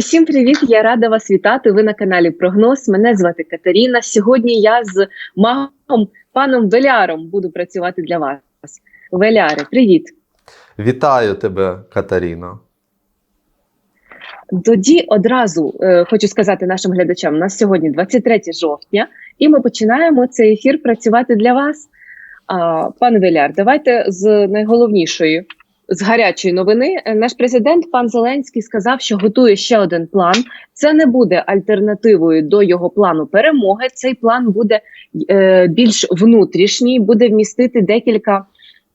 Усім привіт! Я рада вас вітати. Ви на каналі Прогноз. Мене звати Катерина. Сьогодні я з магом паном Веляром буду працювати для вас. Веляре, привіт! Вітаю тебе, Катаріно. Тоді одразу е, хочу сказати нашим глядачам: у нас сьогодні 23 жовтня, і ми починаємо цей ефір працювати для вас. А, пане Веляр, давайте з найголовнішої, з гарячої новини. Е, Наш президент пан Зеленський сказав, що готує ще один план. Це не буде альтернативою до його плану перемоги. Цей план буде е, більш внутрішній, буде вмістити декілька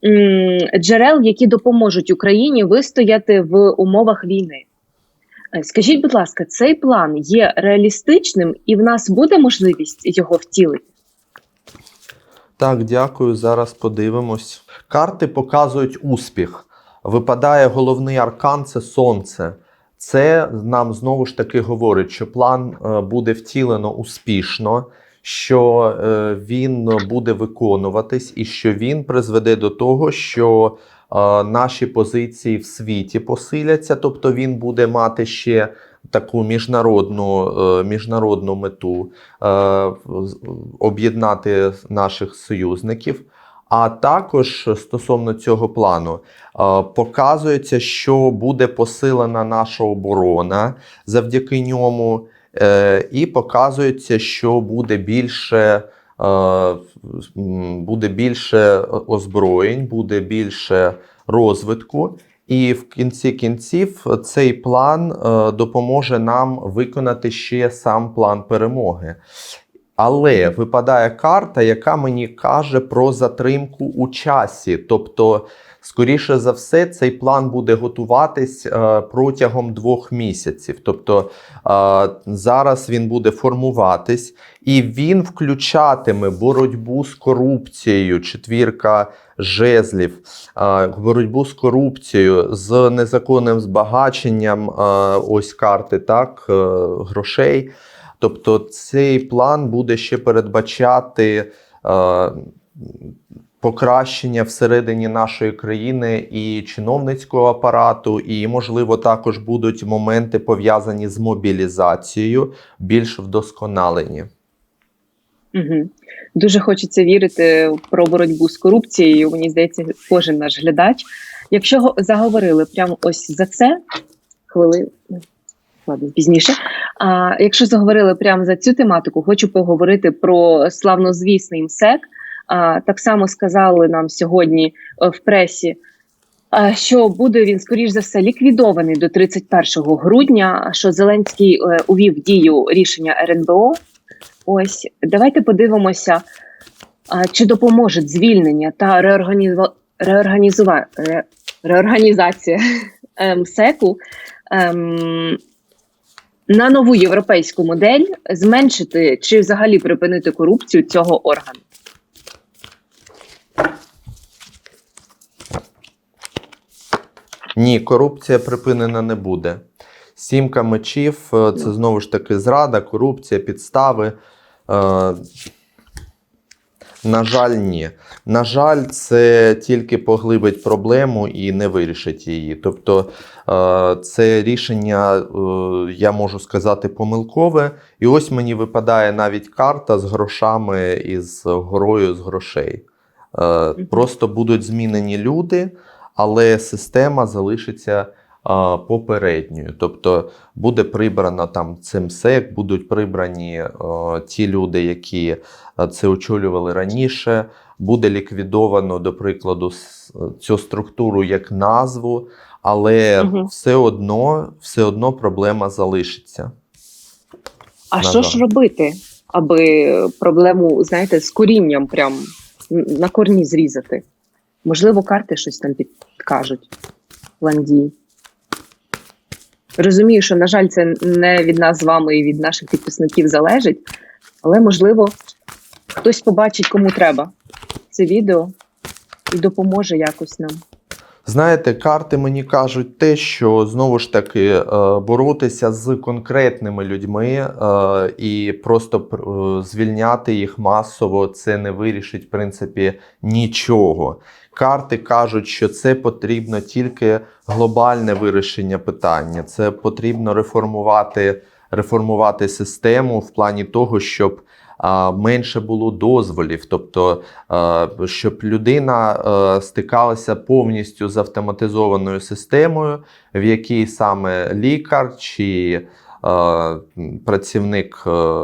м, джерел, які допоможуть Україні вистояти в умовах війни. Е, Скажіть, будь ласка, цей план є реалістичним і в нас буде можливість його втілити? Так, дякую. Зараз подивимось. Карти показують успіх. Випадає головний аркан це сонце. Це нам знову ж таки говорить, що план е, буде втілено успішно, що е, він буде виконуватись, і що він призведе до того, що е, наші позиції в світі посиляться, тобто він буде мати ще таку міжнародну, міжнародну мету об'єднати наших союзників. А також стосовно цього плану е, показується, що буде посилена наша оборона завдяки ньому, е, і показується, що буде більше. е, Буде більше озброєнь, буде більше розвитку, і в кінці кінців цей план допоможе нам виконати ще сам план перемоги. Але випадає карта, яка мені каже про затримку у часі. Тобто, скоріше за все, цей план буде готуватись е, протягом двох місяців. Тобто е, зараз він буде формуватись, і він включатиме боротьбу з корупцією, четвірка жезлів, е, боротьбу з корупцією, з незаконним збагаченням, е, ось карти, так, е, грошей. Тобто цей план буде ще передбачати е, покращення всередині нашої країни і чиновницького апарату, і, можливо, також будуть моменти пов'язані з мобілізацією, більш вдосконалені. Угу. Дуже хочеться вірити про боротьбу з корупцією. Мені здається, кожен наш глядач. Якщо заговорили прямо ось за це, хвили... ладно, пізніше. А якщо заговорили прямо за цю тематику, хочу поговорити про славнозвісний МСЕК. А, так само сказали нам сьогодні е, в пресі. Що буде він скоріш за все ліквідований до 31 грудня? Що Зеленський е, увів дію рішення РНБО? Ось давайте подивимося, чи допоможе звільнення та реорганізува... реорганізува... ре... реорганізація МСЕКу ем, на нову європейську модель зменшити чи взагалі припинити корупцію цього органу. Ні, корупція припинена не буде. Сімка мечів е, це знову ж таки зрада, корупція, підстави. На жаль, ні. На жаль, це тільки поглибить проблему і не вирішить її. Тобто е, це рішення, е, я можу сказати, помилкове. І ось мені випадає навіть карта з грошами і з горою з грошей. Е, Просто будуть змінені люди, але система залишиться попередньою. Тобто буде прибрано там ЦМСЕК, будуть прибрані а, ті люди, які це очолювали раніше. Буде ліквідовано, до прикладу, цю структуру як назву, але Мгм. все одно, все одно проблема залишиться. А На що ж робити, аби проблему, знаєте, з корінням прям на корні зрізати? Можливо, карти щось там підкажуть. План дій. Розумію, що, на жаль, це не від нас з вами і від наших підписників залежить, але можливо, хтось побачить, кому треба це відео і допоможе якось нам. Знаєте, карти мені кажуть те, що знову ж таки е, боротися з конкретними людьми е, і просто пр- е, звільняти їх масово, це не вирішить, в принципі, нічого. Карти кажуть, що це потрібно тільки глобальне вирішення питання. Це потрібно реформувати, реформувати систему в плані того, щоб менше було дозволів, тобто щоб людина стикалася повністю з автоматизованою системою, в якій саме лікар чи працівник е,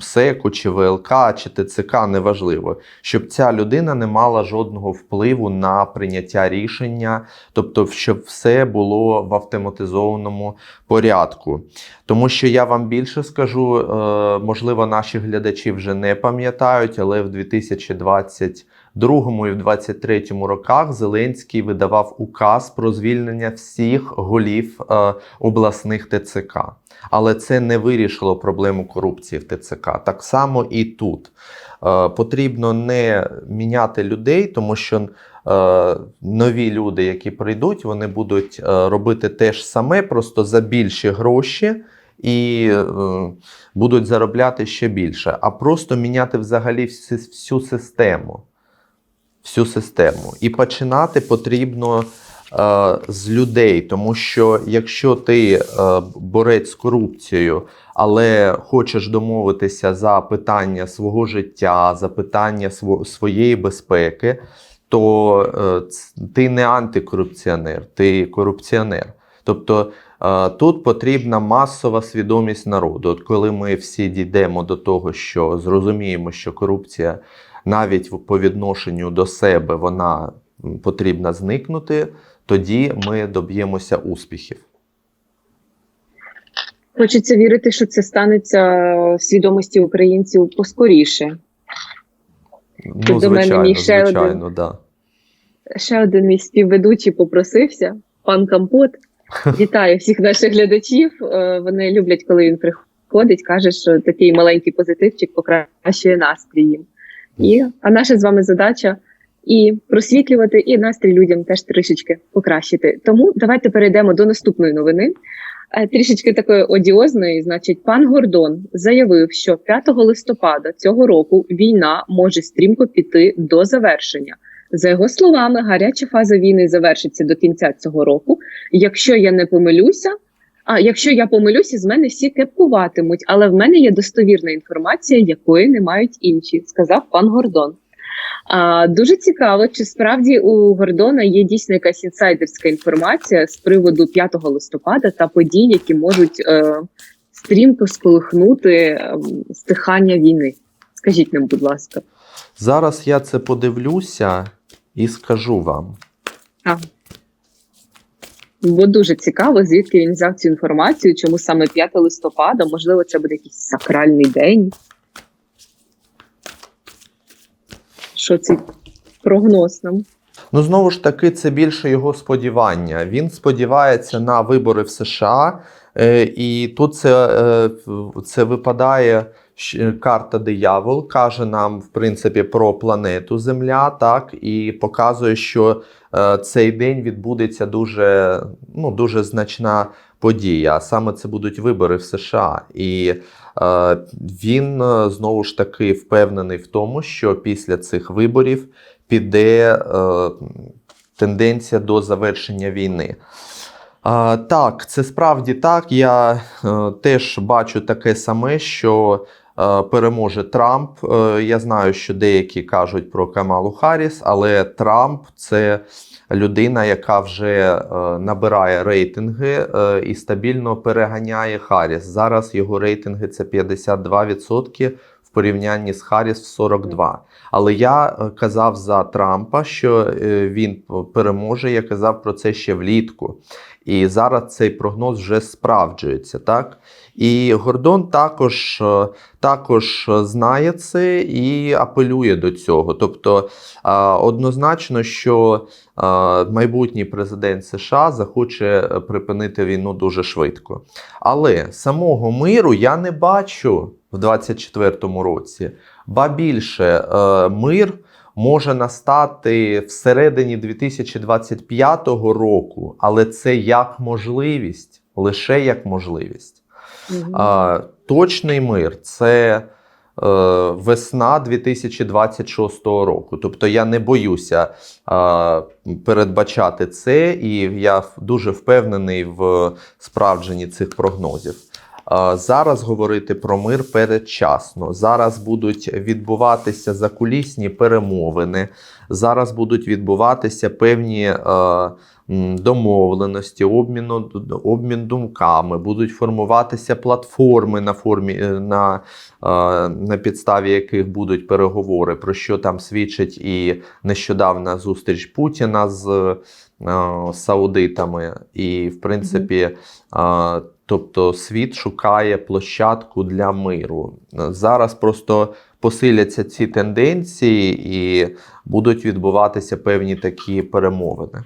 СЕКу, чи ВЛК, чи ТЦК, неважливо, щоб ця людина не мала жодного впливу на прийняття рішення, тобто, щоб все було в автоматизованому порядку. Тому що я вам більше скажу, е, можливо, наші глядачі вже не пам'ятають, але в 2022 і в 2023 роках Зеленський видавав указ про звільнення всіх голів е, обласних ТЦК. Але це не вирішило проблему корупції в ТЦК. Так само і тут. Е, Потрібно не міняти людей, тому що е, нові люди, які прийдуть, вони будуть е, робити те ж саме, просто за більші гроші і е, будуть заробляти ще більше, а просто міняти взагалі всю систему. Всю систему. І починати потрібно е, з людей, тому що якщо ти е, борець з корупцією, але хочеш домовитися за питання свого життя, за питання сво- своєї безпеки, то е, ти не антикорупціонер, ти корупціонер. Тобто е, тут потрібна масова свідомість народу. От коли ми всі дійдемо до того, що зрозуміємо, що корупція навіть по відношенню до себе вона потрібна зникнути, тоді ми доб'ємося успіхів. Хочеться вірити, що це станеться в свідомості українців поскоріше. Ну, до мене звичайно, мій ще один. да. Ще один мій співведучий попросився, пан Кампот. Вітаю всіх наших глядачів. Е, Вони люблять, коли він приходить, каже, що такий маленький позитивчик покращує настрій їм. І, а наша з вами задача і просвітлювати, і настрій людям теж трішечки покращити. Тому давайте перейдемо до наступної новини. Е, Трішечки такої одіозної, значить, пан Гордон заявив, що 5 листопада цього року війна може стрімко піти до завершення. За його словами, гаряча фаза війни завершиться до кінця цього року. Якщо я не помилюся, а якщо я помилюся, з мене всі кепкуватимуть, але в мене є достовірна інформація, якої не мають інші, сказав пан Гордон. А, дуже цікаво, чи справді у Гордона є дійсно якась інсайдерська інформація з приводу 5 листопада та подій, які можуть е, стрімко сколихнути е, стихання війни. Скажіть нам, будь ласка. Зараз я це подивлюся і скажу вам. А. Бо дуже цікаво, звідки він взяв цю інформацію, чому саме 5 листопада, можливо, це буде якийсь сакральний день. Що цей прогноз нам? Ну, знову ж таки, це більше його сподівання. Він сподівається на вибори в США, е, і тут це, е, це випадає карта диявол, каже нам, в принципі, про планету Земля, так, і показує, що цей день відбудеться дуже, ну, дуже значна подія. А саме це будуть вибори в США. І е, він е, знову ж таки впевнений в тому, що після цих виборів піде е, тенденція до завершення війни. А, так, це справді так. Я е, теж бачу таке саме, що е, переможе Трамп. Е, я знаю, що деякі кажуть про Камалу Харріс, але Трамп це людина, яка вже е, набирає рейтинги е, і стабільно переганяє Харріс. Зараз його рейтинги це 52% в порівнянні з Харріс в 42%. Але я е, казав за Трампа, що е, він переможе. Я казав про це ще влітку. І зараз цей прогноз вже справджується, так? І Гордон також, е, також знає це і апелює до цього. Тобто однозначно, що майбутній президент США захоче припинити війну дуже швидко. Але самого миру я не бачу в 2024 році. Ба більше, е, мир може настати всередині 2025 року, але це як можливість, лише як можливість. А, точний мир це е, весна 2026 року. Тобто я не боюся а, передбачати це, і я дуже впевнений в справдженні цих прогнозів. Зараз говорити про мир передчасно. Зараз будуть відбуватися закулісні перемовини. Зараз будуть відбуватися певні е, домовленості, обміну, обмін думками, будуть формуватися платформи на формі е, на, е, на підставі яких будуть переговори, про що там свідчить і нещодавна зустріч Путіна з е, саудитами. І, в принципі, е, тобто світ шукає площадку для миру. Зараз просто посиляться ці тенденції і будуть відбуватися певні такі перемовини.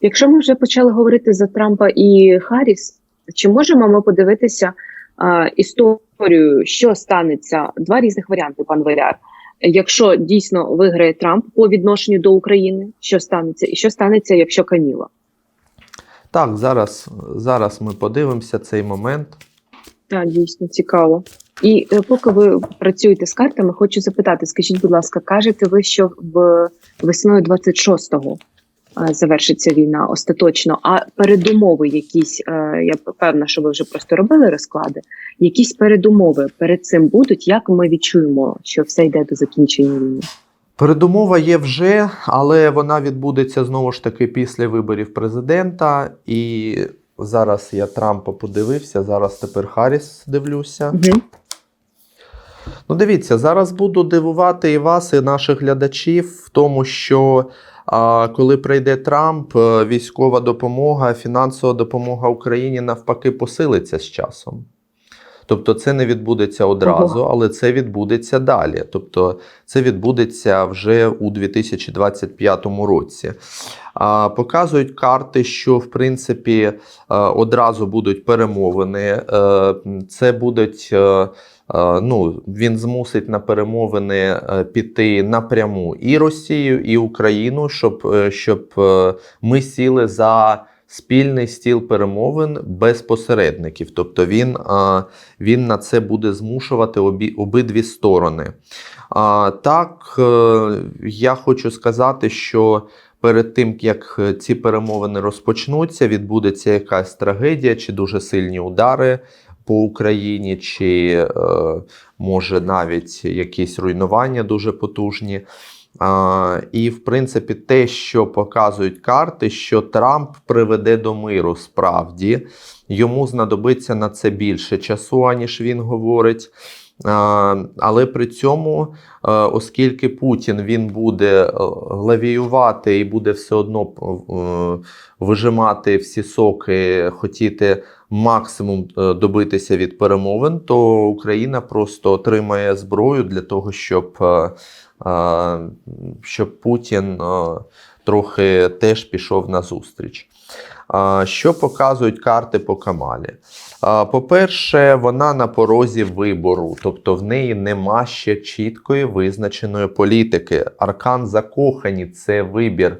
Якщо ми вже почали говорити за Трампа і Харріс, чи можемо ми подивитися а, історію, що станеться? Два різних варіанти, пан Валяр. Якщо дійсно виграє Трамп по відношенню до України, що станеться, і що станеться, якщо Каміла? Так, зараз, зараз ми подивимося цей момент. Так, дійсно цікаво. І е, поки ви працюєте з картами, хочу запитати: скажіть, будь ласка, кажете ви, що в весною 26-го е, завершиться війна остаточно? А передумови якісь, е, я певна, що ви вже просто робили розклади. Якісь передумови перед цим будуть, як ми відчуємо, що все йде до закінчення війни? Передумова є вже, але вона відбудеться знову ж таки після виборів президента. І зараз я Трампа подивився, зараз тепер Харріс дивлюся. Угу. Ну, дивіться, зараз буду дивувати і вас, і наших глядачів в тому, що а, коли прийде Трамп, е, військова допомога, фінансова допомога Україні навпаки посилиться з часом. Тобто це не відбудеться одразу, але це відбудеться далі. Тобто це відбудеться вже у 2025 році. А, Показують карти, що в принципі е, одразу будуть перемовини. Е, Це будуть. е, Ну, він змусить на перемовини піти напряму і Росію, і Україну, щоб, щоб ми сіли за спільний стіл перемовин без посередників. Тобто він, він на це буде змушувати обі, обидві сторони. Так, е, я хочу сказати, що перед тим, як е, ці перемовини розпочнуться, відбудеться якась трагедія чи дуже сильні удари по Україні, чи е, може навіть якісь руйнування дуже потужні. І, в принципі, те, що показують карти, що Трамп приведе до миру справді, йому знадобиться на це більше часу, аніж він говорить. Але при цьому, е, оскільки Путін він буде е, лавіювати і буде все одно е, вижимати всі соки, хотіти максимум добитися від перемовин, то Україна просто отримає зброю для того, щоб, щоб Путін трохи теж пішов на зустріч. Що показують карти по Камалі? По-перше, вона на порозі вибору, тобто в неї нема ще чіткої визначеної політики. Аркан закохані це вибір.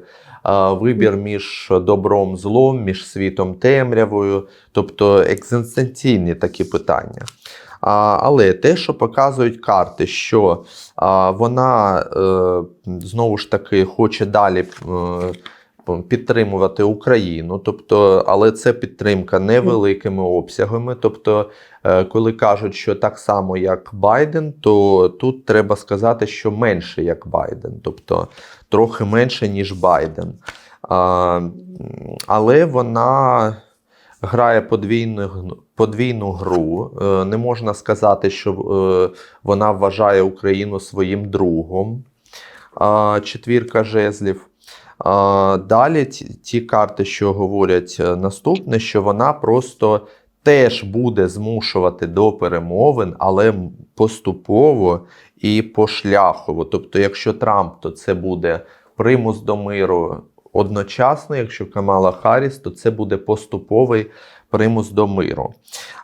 Вибір між добром злом, між світом темрявою, тобто екзистенційні такі питання. Але те, що показують карти, що вона е, знову ж таки хоче далі. е, Підтримувати Україну, тобто, але це підтримка невеликими обсягами. Тобто, е, коли кажуть, що так само як Байден, то тут треба сказати, що менше як Байден, тобто трохи менше ніж Байден. А, але вона грає подвійну, подвійну гру. Е, Не можна сказати, що е, вона вважає Україну своїм другом. Четвірка жезлів. Далі ті, ті карти, що говорять е, наступне, що вона просто теж буде змушувати до перемовин, але поступово і пошляхово. Тобто, якщо Трамп, то це буде примус до миру одночасно, якщо Камала Харріс, то це буде поступовий примус до миру.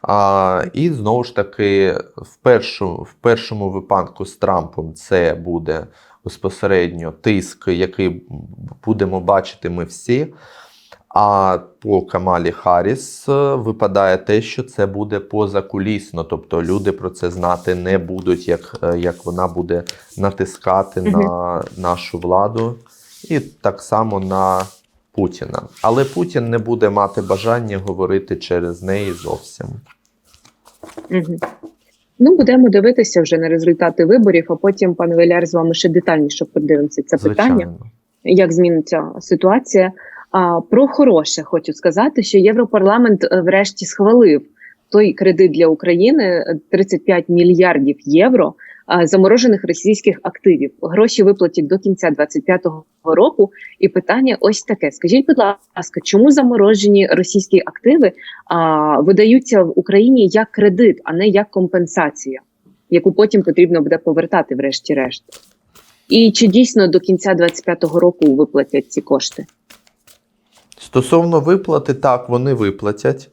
А, і знову ж таки, в, першу, в першому випадку з Трампом це буде безпосередньо тиск, який будемо бачити ми всі. А по Камалі Харріс е, випадає те, що це буде позакулісно, тобто люди про це знати не будуть, як, е, як вона буде натискати на нашу владу, і так само на Путіна. Але Путін не буде мати бажання говорити через неї зовсім. Угу. Ну, будемо дивитися вже на результати виборів, а потім, пане Валяр, з вами ще детальніше подивимося це питання. Як зміниться ситуація. А про хороше хочу сказати, що Європарламент е, врешті схвалив той кредит для України е, 35 мільярдів євро заморожених російських активів. Гроші виплатять до кінця 2025 року. І питання ось таке: скажіть, будь ласка, чому заморожені російські активи а, видаються в Україні як кредит, а не як компенсація, яку потім потрібно буде повертати, врешті-решт? І чи дійсно до кінця 25-го року виплатять ці кошти? Стосовно виплати, так, вони виплатять.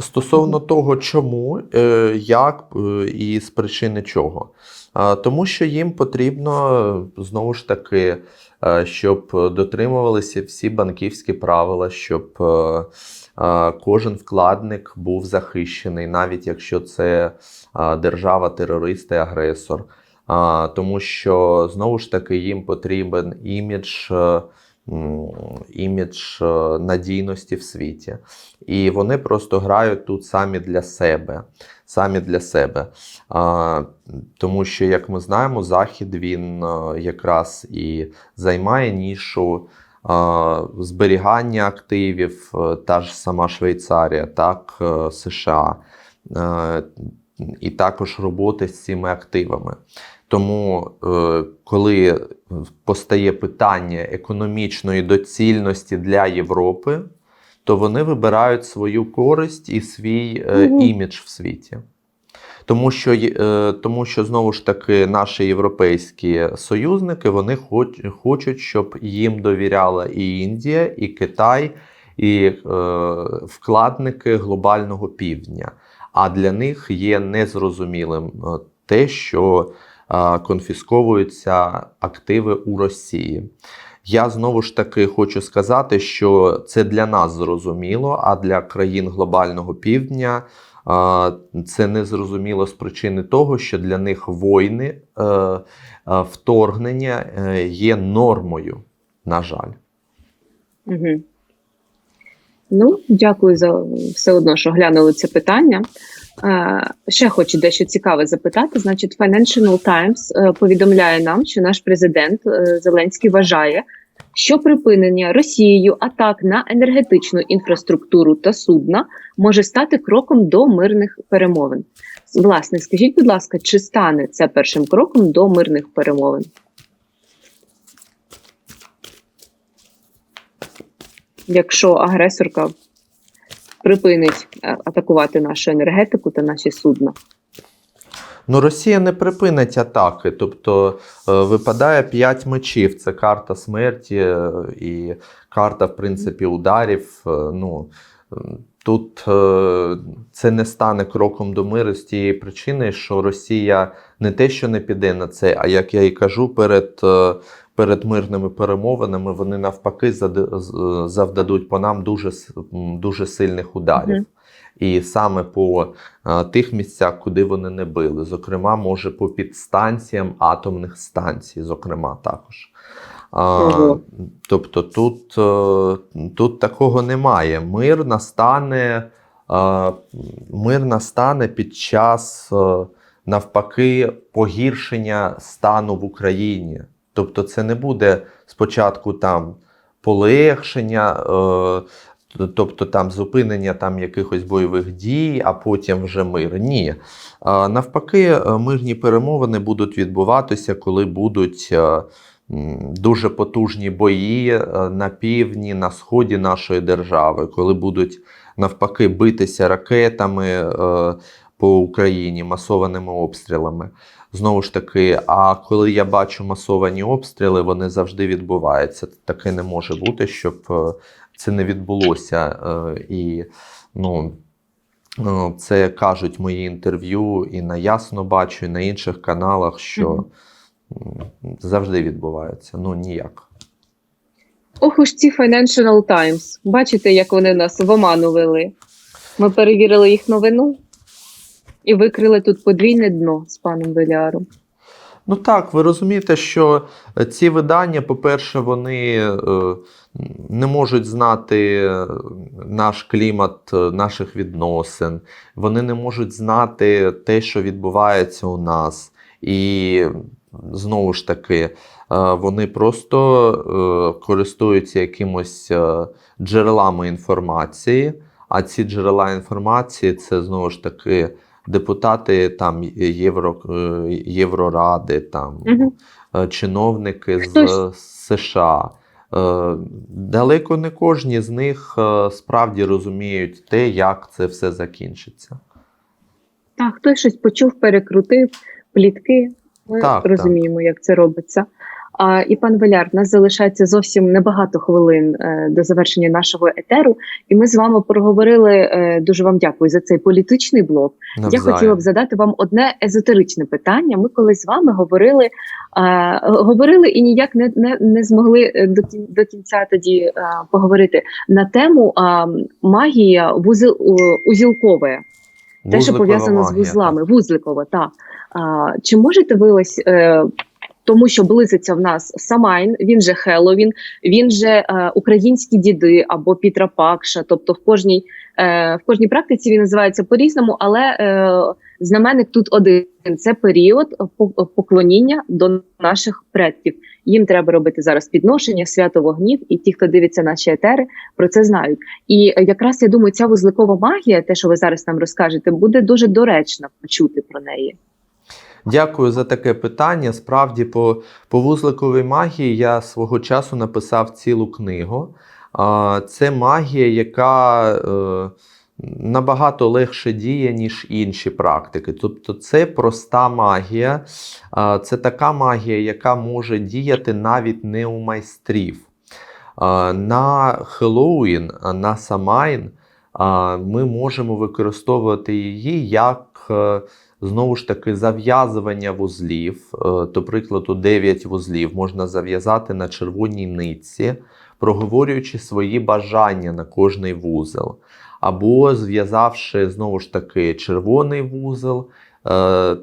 Стосовно того, чому, е, як е, і з причини чого. Тому що їм потрібно знову ж таки, е, щоб дотримувалися всі банківські правила, щоб кожен вкладник був захищений, навіть якщо це е, держава-терорист і агресор. Тому що знову ж таки їм потрібен імідж. Е, імідж е, надійності в світі. І вони просто грають тут самі для себе. Самі для себе. А, тому що, як ми знаємо, Захід він е, якраз і займає нішу а, зберігання активів, е, та ж сама Швейцарія, так е, США, е, і також роботи з цими активами. Тому, е, коли постає питання економічної доцільності для Європи, то вони вибирають свою користь і свій е, імідж в світі. Тому що, е, тому що знову ж таки наші європейські союзники вони хоч, хочуть, щоб їм довіряла і Індія, і Китай, і е, вкладники глобального півдня. А для них є незрозумілим те, що конфісковуються активи у Росії. Я знову ж таки хочу сказати, що це для нас зрозуміло, а для країн глобального півдня це не зрозуміло з причини того, що для них війни, е, е, вторгнення е, є нормою, на жаль. Угу. Ну, дякую за все одно, що глянули це питання. Ще хочу дещо цікаве запитати. Значить, Financial Times е, повідомляє нам, що наш президент е, Зеленський вважає, що припинення Росією атак на енергетичну інфраструктуру та судна може стати кроком до мирних перемовин. Власне, скажіть, будь ласка, чи стане це першим кроком до мирних перемовин? Якщо агресорка припинить е, атакувати нашу енергетику та наші судна. Ну, Росія не припинить атаки, тобто е, випадає 5 мечів. Це карта смерті е, і карта, в принципі, ударів. Ну, тут це не стане кроком до миру з тієї причини, що Росія не те, що не піде на це, а як я і кажу, перед, е, перед мирними перемовинами вони навпаки завдадуть по нам дуже, дуже сильних ударів. Мгм. І саме по а, тих місцях, куди вони не били. Зокрема, може по підстанціям атомних станцій, зокрема, також. А, тобто тут, е, тут такого немає. Мир настане, е, мир настане під час е, навпаки погіршення стану в Україні. Тобто, це не буде спочатку там полегшення. е, Тобто там зупинення там якихось бойових дій, а потім вже мир. Ні. А, Навпаки, е, мирні перемовини будуть відбуватися, коли будуть е, дуже потужні бої е, на півдні, на сході нашої держави, коли будуть навпаки битися ракетами е, по Україні, масованими обстрілами. Знову ж таки, а коли я бачу масовані обстріли, вони завжди відбуваються. Таке не може бути, щоб е, це не відбулося. Е, І ну, е, це кажуть мої інтерв'ю і на ясно бачу, і на інших каналах, що завжди відбувається. Ну ніяк. Ох уж ці Financial Times. Бачите, як вони нас в оману вели. Ми перевірили їх новину і викрили тут подвійне дно з паном Веляром. Ну так, ви розумієте, що ці видання, по-перше, вони е, не можуть знати е, наш клімат е, наших відносин, вони не можуть знати те, що відбувається у нас. І знову ж таки, вони просто користуються якимось джерелами інформації. А ці джерела інформації це знову ж таки депутати там Євро, е, Євроради, там е, чиновники з США. Е, Далеко не кожні з них е, справді розуміють те, як це все закінчиться. Так, хтось щось почув, перекрутив, плітки. Ми Так, розуміємо, як це робиться. А, і пан Валяр, в нас залишається зовсім небагато хвилин е, до завершення нашого етеру, і ми з вами проговорили. Е, дуже вам дякую за цей політичний блок. Я хотіла б задати вам одне езотеричне питання. Ми колись з вами говорили, е, говорили і ніяк не, не, не змогли е, до, до кінця тоді е, поговорити на тему е, магія вузел, у- узілкової. Те, що пов'язано з вузлами, вузликова, так. А, чи можете ви ось, е, тому що близиться в нас Самайн, він же Хеллоуін, він же е, українські діди або Пітра Пакша, тобто в кожній, е, в кожній практиці він називається по-різному, але е, знаменник тут один це період по- поклоніння до наших предків. Їм треба робити зараз підношення, свято вогнів, і ті, хто дивиться наші етери, про це знають. І е, якраз я думаю, ця вузликова магія, те, що ви зараз нам розкажете, буде дуже доречно почути про неї. Дякую за таке питання. Справді, по, по вузликовій магії я свого часу написав цілу книгу. Це магія, яка е, набагато легше діє, ніж інші практики. Тобто, це проста магія, це така магія, яка може діяти навіть не у майстрів. На Хеллоуін, на Самайн ми можемо використовувати її як. Знову ж таки, зав'язування вузлів, е, до прикладу, 9 вузлів можна зав'язати на червоній нитці, проговорюючи свої бажання на кожний вузол. Або зв'язавши знову ж таки червоний вузол, е,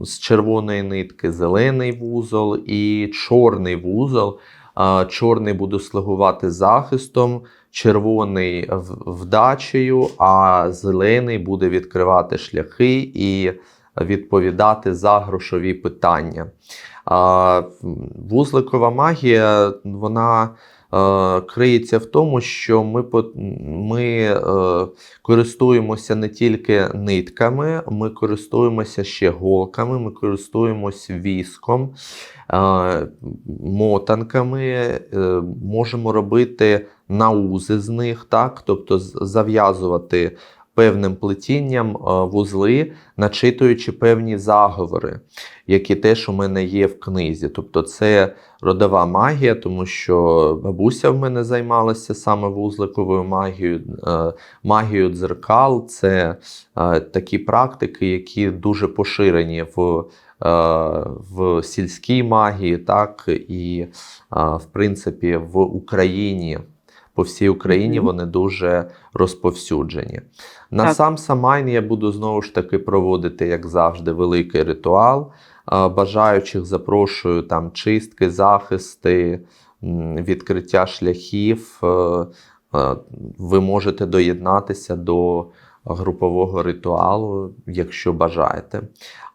з червоної нитки зелений вузол і чорний вузол. Чорний буде слугувати захистом, червоний вдачею, а зелений буде відкривати шляхи і відповідати за грошові питання. Вузликова магія, вона криється в тому, що ми, ми е, користуємося не тільки нитками, ми користуємося ще голками, ми користуємося віском, е, мотанками, е, можемо робити наузи з них, так? тобто зав'язувати певним плетінням е, вузли, начитуючи певні заговори, які теж у мене є в книзі. Тобто це родова магія, тому що бабуся в мене займалася саме вузликовою магією, е, магією дзеркал. Це е, такі практики, які дуже поширені в. В сільській магії, так і в принципі в Україні, по всій Україні вони дуже розповсюджені. На Так. сам Самайн я буду знову ж таки проводити, як завжди, великий ритуал. Бажаючих запрошую там чистки, захисти, відкриття шляхів. Е, е, Ви можете доєднатися до групового ритуалу, якщо бажаєте.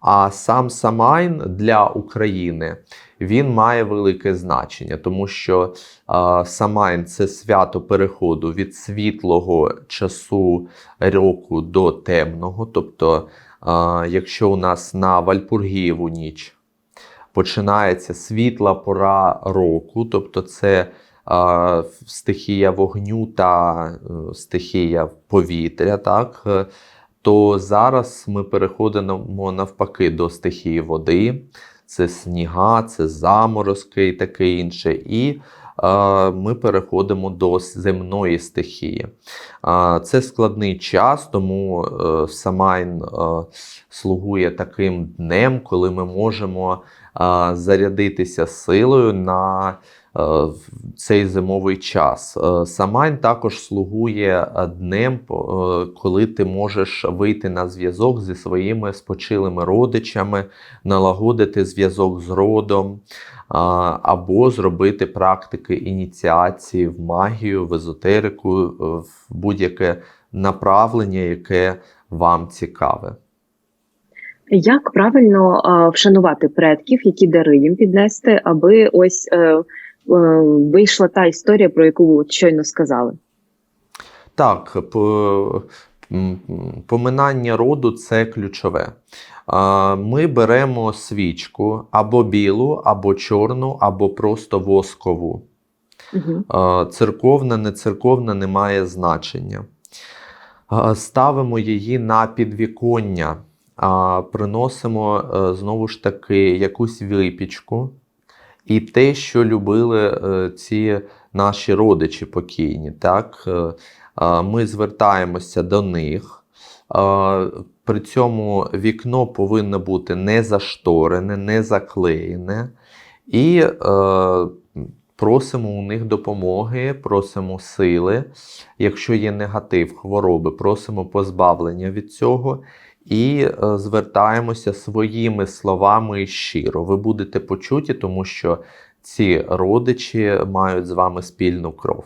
А сам Самайн для України він має велике значення, тому що е, Самайн це свято переходу від світлого часу року до темного. Тобто, е, якщо у нас на Вальпургієву ніч починається світла пора року, тобто це стихія вогню та е, стихія повітря, так, е, то зараз ми переходимо навпаки до стихії води, це сніга, це заморозки і таке інше. І е, ми переходимо до земної стихії. Е, Це складний час, тому е, Самайн е, слугує таким днем, коли ми можемо е, зарядитися силою на цей зимовий час. Е, Самайн також слугує е, днем, е, коли ти можеш вийти на зв'язок зі своїми спочилими родичами, налагодити зв'язок з родом, або зробити практики ініціації в магію, в езотерику, е, в будь-яке направлення, яке вам цікаве. Як правильно вшанувати предків, які дари їм піднести, аби ось е, е, вийшла та історія, про яку ви щойно сказали? Так, поминання роду це ключове. Ми беремо свічку або білу, або чорну, або просто воскову. Угу. Церковна, не церковна не має значення. Ставимо її на підвіконня, приносимо е, знову ж таки якусь випічку і те, що любили е, ці наші родичі покійні. Так? Е, Ми звертаємося до них. При цьому вікно повинно бути не зашторене, не заклеєне. І е, просимо у них допомоги, просимо сили. Якщо є негатив, хвороби, просимо позбавлення від цього. І е, звертаємося своїми словами і щиро. Ви будете почуті, тому що ці родичі мають з вами спільну кров.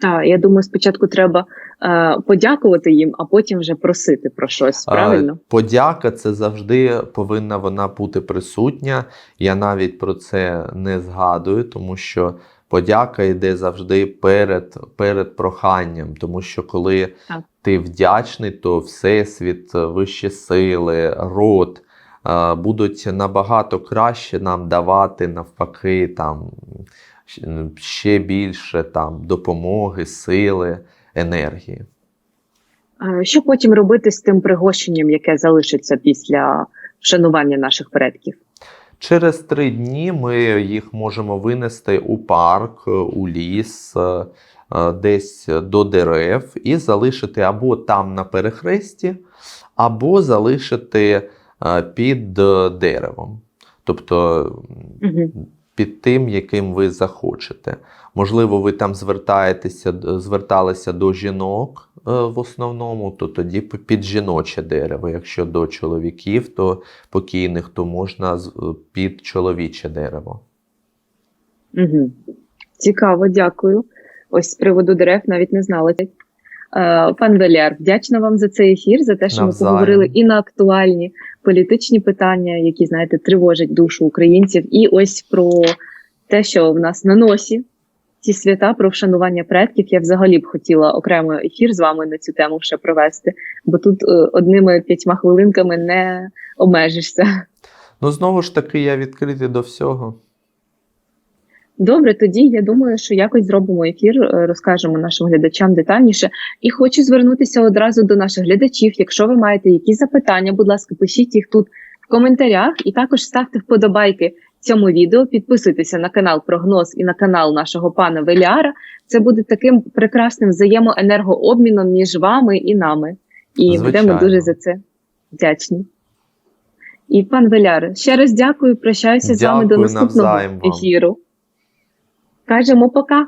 Так, я думаю, спочатку треба е, подякувати їм, а потім вже просити про щось. Правильно? Е, Подяка це завжди повинна вона бути присутня. Я навіть про це не згадую, тому що подяка йде завжди перед, перед проханням. Тому що коли Так. ти вдячний, то всесвіт, вищі сили, род будуть набагато краще нам давати навпаки там ще більше там допомоги, сили, енергії. Що потім робити з тим пригощенням, яке залишиться після вшанування наших предків? Через три дні ми їх можемо винести у парк, у ліс, е, е, десь до дерев і залишити або там на перехресті, або залишити е, під е, деревом. Тобто. Під тим, яким ви захочете. Можливо, ви там звертаєтеся, зверталися до жінок е, в основному, то тоді під жіноче дерево. Якщо до чоловіків, то покійних, то можна е, під чоловіче дерево. Угу. Цікаво, дякую. Ось з приводу дерев навіть не знала. Е, Пан Веляр, вдячна вам за цей ефір, за те, що Навзаєм. ми поговорили і на актуальні політичні питання, які, знаєте, тривожать душу українців, і ось про те, що в нас на носі ці свята про вшанування предків. Я взагалі б хотіла окремо ефір з вами на цю тему ще провести, бо тут е, одними п'ятьма хвилинками не обмежишся. Ну, знову ж таки, я відкритий до всього. Добре, тоді я думаю, що якось зробимо ефір, е, розкажемо нашим глядачам детальніше. І хочу звернутися одразу до наших глядачів. Якщо ви маєте якісь запитання, будь ласка, пишіть їх тут в коментарях, і також ставте вподобайки цьому відео. Підписуйтеся на канал Прогноз і на канал нашого пана Веліара. Це буде таким прекрасним взаємоенергообміном між вами і нами. І Звичайно. будемо дуже за це вдячні. І пан Веляр, ще раз дякую. Прощаюся з вами до наступного навзаєм вам. ефіру. Кажемо пока.